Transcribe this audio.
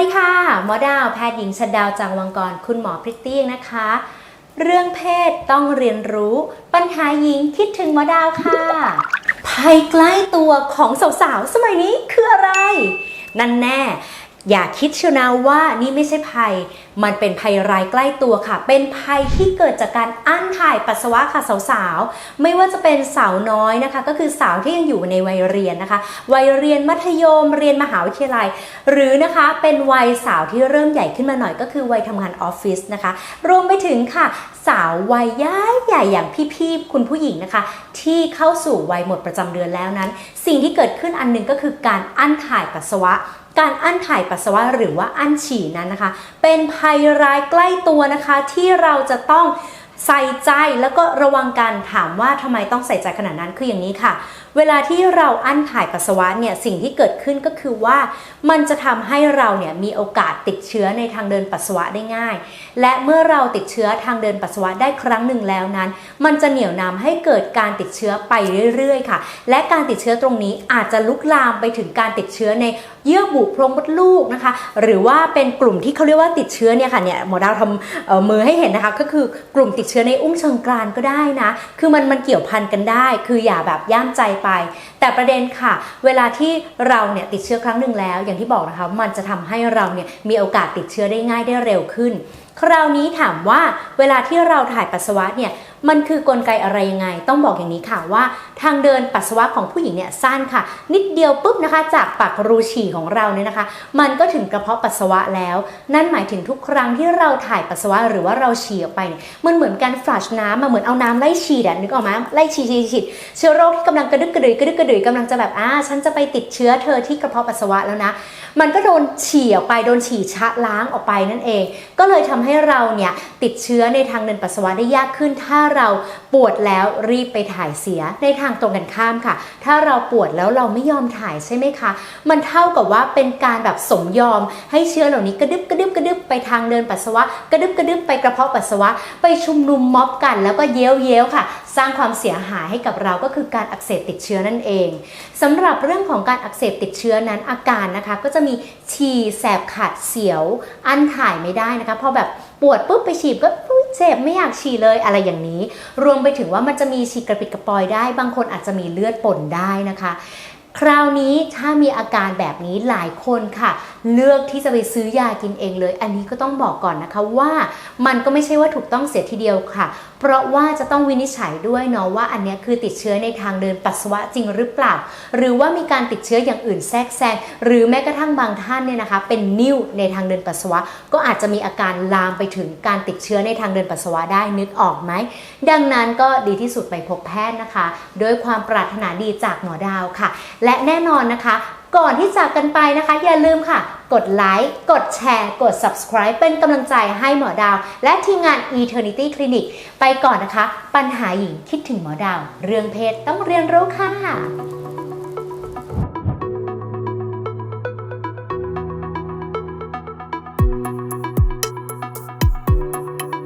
ดีค่ะ หมอดาวแพทย์หญิงชดาวจังวังกร คุณหมอพริตตี้นะคะ เรื่องเพศต้องเรียนรู้ ปัญหาหญิงคิดถึงหมอดาวค่ะ ภัยใกล้ตัวของสาวๆ สมัยนี้คืออะไร นั่นแน่ อย่าคิดเชียวนะว่านี่ไม่ใช่ภัย มันเป็นภัยรายใกล้ตัวค่ะ เป็นภัยที่เกิดจากการอั้นถ่ายปัสสาวะค่ะสาวๆ ไม่ว่าจะเป็นสาวน้อยนะคะ ก็คือสาวที่ยังอยู่ในวัยเรียนนะคะ วัยเรียนมัธยมเรียนมหาวิทยาลัย หรือนะคะเป็นวัยสาวที่เริ่มใหญ่ขึ้นมาหน่อยก็คือวัยทำงานออฟฟิศนะคะ รวมไปถึงค่ะ สาววัยย้ายใหญ่อย่างพี่ๆคุณผู้หญิงนะคะ ที่เข้าสู่วัยหมดประจำเดือนแล้วนั้น สิ่งที่เกิดขึ้นอันหนึ่งก็คือการอั้นถ่ายปัสสาวะ การอั้นถ่ายปัสสาวะหรือว่าอั้นฉี่นั้นนะคะ เป็นภัยร้ายใกล้ตัวนะคะที่เราจะต้อง ใส่ใจแล้วก็ระวังกันถามว่าทำไมต้องใส่ใจขนาดนั้นคืออย่างนี้ค่ะ เวลาที่เราอั้นถ่ายปัสสาวะเนี่ยสิ่งที่เกิดขึ้นก็คือว่า มันจะทำให้เราเนี่ยมีโอกาสติดเชื้อในทางเดินปัสสาวะได้ง่าย และเมื่อเราติดเชื้อทางเดินปัสสาวะได้ครั้งหนึ่งแล้วนั้น มันจะเหนี่ยวนำให้เกิดการติดเชื้อไปเรื่อยๆ ค่ะ และการติดเชื้อตรงนี้อาจจะลุกลามไปถึงการติดเชื้อในเยื่อบุโพรงมดลูกนะคะ หรือว่าเป็นกลุ่มที่เขาเรียกว่าติดเชื้อเนี่ยค่ะเนี่ยหมอดาวทำเออมือให้เห็นนะคะ ก็คือกลุ่มติดเชื้อในอุ้งเชิงกรานก็ได้นะ คือมันมันเกี่ยวพันกันได้ คืออย่าแบบย่ามใจไป แต่ประเด็นค่ะ เวลาที่เราเนี่ยติดเชื้อครั้งหนึ่งแล้ว อย่างที่บอกนะคะ มันจะทำให้เราเนี่ยมีโอกาสติดเชื้อได้ง่ายได้เร็วขึ้น คราวนี้ถามว่าเวลาที่เราถ่ายปัสสาวะเนี่ยมันคือกลไกอะไรยังไง ต้องบอกอย่างนี้ค่ะว่า ทางเดินปัสสาวะของผู้หญิงเนี่ยสั้นค่ะ นิดเดียวปุ๊บนะคะ จากปากรูฉี่ของเราเนี่ยนะคะ มันก็ถึงกระเพาะปัสสาวะแล้ว นั่นหมายถึงทุกครั้งที่เราถ่ายปัสสาวะหรือว่าเราฉี่ออกไปเนี่ยมันเหมือนการฟลัชน้ำมาเหมือนเอาน้ำไล่ฉีดอะนึกออกไหมไล่ฉีดฉีดฉีดเชื้อโรคที่กำลังกระดึกกระดือกระดึกกระดือกำลังจะแบบอ่าฉันจะไปติดเชื้อเธอที่กระเพาะปัสสาวะแล้วนะ มันก็โดนฉี่ออกไปโดนฉี่ชะล้างออกไปนั่นเอง ก็เลยทำใให้เราเนี่ยติดเชื้อในทางเดินปัสสาวะได้ยากขึ้น ถ้าเราปวดแล้วรีบไปถ่ายเสียในทางตรงกันข้ามค่ะ ถ้าเราปวดแล้วเราไม่ยอมถ่ายใช่ไหมคะ มันเท่ากับว่าเป็นการแบบสมยอม ให้เชื้อเหล่านี้กระดึบกระดึบกระดึบไปทางเดินปัสสาวะกระดึบกระดึบไปกระเพาะปัสสาวะ ไปชุมนุมม็อบกัน แล้วก็เย้ยวเย้ยวค่ะ สร้างความเสียหายให้กับเราก็คือการอักเสบติดเชื้อนั่นเองสำหรับเรื่องของการอักเสบติดเชื้อนั้นอาการนะคะ ก็จะมีฉี่แสบขัดเสียว อั้นถ่ายไม่ได้นะคะพอแบบ ปวดปุ๊บไปฉีดก็เจ็บไม่อยากฉี่เลยอะไรอย่างนี้ รวมไปถึงว่ามันจะมีฉีกกระปิดกระปอยได้ บางคนอาจจะมีเลือดป่นได้นะคะ คราวนี้ถ้ามีอาการแบบนี้หลายคนค่ะ เลือกที่จะไปซื้อยากินเองเลย อันนี้ก็ต้องบอกก่อนนะคะว่ามันก็ไม่ใช่ว่าถูกต้องเสียทีเดียวค่ะ เพราะว่าจะต้องวินิจฉัยด้วยเนาะว่าอันนี้คือติดเชื้อในทางเดินปัสสาวะจริงหรือเปล่า หรือว่ามีการติดเชื้ออย่างอื่นแทรกแซงหรือแม้กระทั่งบางท่านเนี่ยนะคะ เป็นนิ่วในทางเดินปัสสาวะ ก็อาจจะมีอาการลามไปถึงการติดเชื้อในทางเดินปัสสาวะได้นึกออกไหมดังนั้นก็ดีที่สุดไปพบแพทย์นะคะด้วยความปรารถนาดีจากหมอดาวค่ะ และแน่นอนนะคะ ก่อนที่จากกันไปนะคะ อย่าลืมค่ะ กดไลค์ กดแชร์ กด subscribe เป็นกำลังใจให้หมอดาว และทีมงาน Eternity Clinic ไปก่อนนะคะ ปัญหาหญิงคิดถึงหมอดาว เรื่องเพศต้องเรียนรู้ค่ะ